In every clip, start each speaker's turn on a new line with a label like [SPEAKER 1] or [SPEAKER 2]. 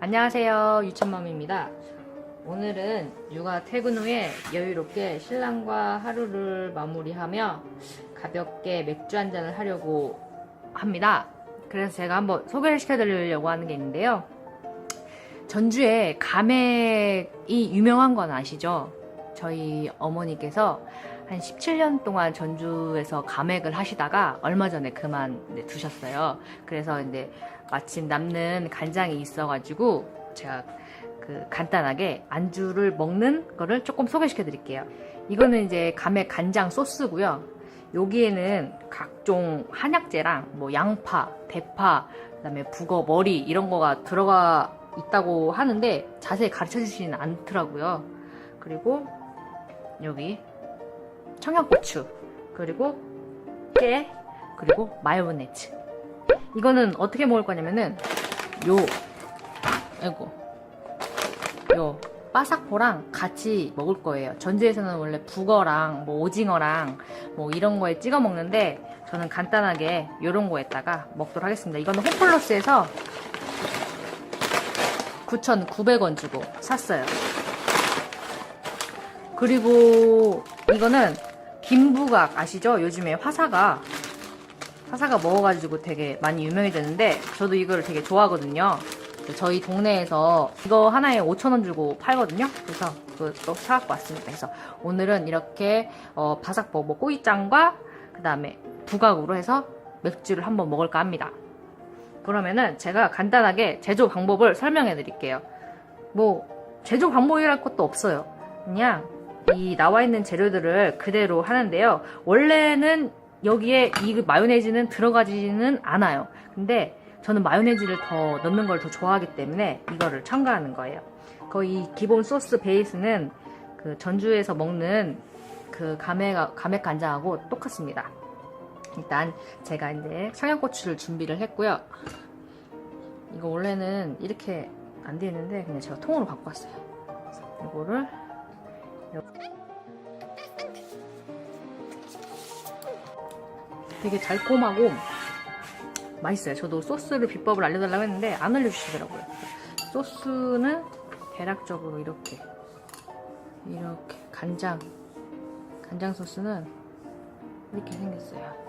[SPEAKER 1] 안녕하세요 유천맘입니다. 오늘은 육아 퇴근 후에 여유롭게 신랑과 하루를 마무리하며 가볍게 맥주 한 잔을 하려고 합니다. 그래서 제가 한번 소개를 시켜드리려고 하는 게 있는데요. 전주에 감액이 유명한 건 아시죠? 저희 어머니께서 한 17년 동안 전주에서 감액을 하시다가 얼마 전에 그만 네, 두셨어요. 그래서 이제 마침 남는 간장이 있어가지고 제가 그 간단하게 안주를 먹는 거를 조금 소개시켜 드릴게요. 이거는 이제 감액 간장 소스고요. 여기에는 각종 한약재랑 뭐 양파, 대파, 그다음에 북어, 머리 이런 거가 들어가 있다고 하는데 자세히 가르쳐 주시지는 않더라고요. 그리고 여기 청양고추 그리고 깨 그리고 마요네즈. 이거는 어떻게 먹을 거냐면은 요 아이고 요 바삭포랑 같이 먹을 거예요. 전주에서는 원래 북어랑 뭐 오징어랑 뭐 이런 거에 찍어 먹는데 저는 간단하게 요런 거에다가 먹도록 하겠습니다. 이거는 홈플러스에서 9,900원 주고 샀어요. 그리고 이거는 김부각 아시죠? 요즘에 화사가 화사가 먹어가지고 되게 많이 유명해졌는데 저도 이거를 되게 좋아하거든요. 저희 동네에서 이거 하나에 5,000원 주고 팔거든요. 그래서 그것도 사갖고 왔습니다. 그래서 오늘은 이렇게 어, 바삭버거 뭐 꼬이짱과 그 다음에 부각으로 해서 맥주를 한번 먹을까 합니다. 그러면은 제가 간단하게 제조 방법을 설명해 드릴게요. 뭐 제조 방법이랄 것도 없어요. 그냥 이 나와 있는 재료들을 그대로 하는데요. 원래는 여기에 이 마요네즈는 들어가지는 않아요. 근데 저는 마요네즈를 더 넣는 걸 더 좋아하기 때문에 이거를 첨가하는 거예요. 거의 기본 소스 베이스는 그 전주에서 먹는 그 감액, 감액 간장하고 똑같습니다. 일단 제가 이제 청양고추를 준비를 했고요. 이거 원래는 이렇게 안 되어 있는데 그냥 제가 통으로. 그래서 이거를 되게 달콤하고 맛있어요. 저도 소스를 비법을 알려달라고 했는데 안 알려주시더라고요. 소스는 대략적으로 이렇게 이렇게 간장 간장 소스는 이렇게 생겼어요.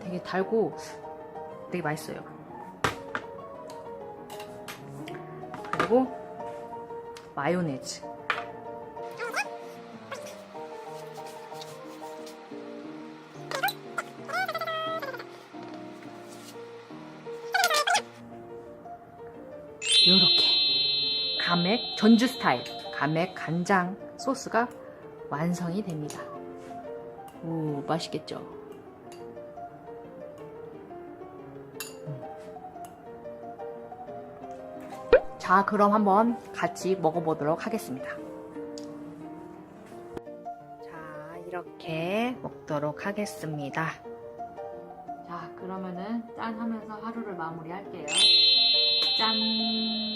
[SPEAKER 1] 되게 달고 되게 맛있어요. 그리고 마요네즈 요렇게 감액 전주 스타일 감액 간장 소스가 완성이 됩니다. 오 맛있겠죠? 음. 자 그럼 한번 같이 먹어보도록 하겠습니다. 자 이렇게 먹도록 하겠습니다. 자 그러면은 짠 하면서 하루를 마무리할게요. 짠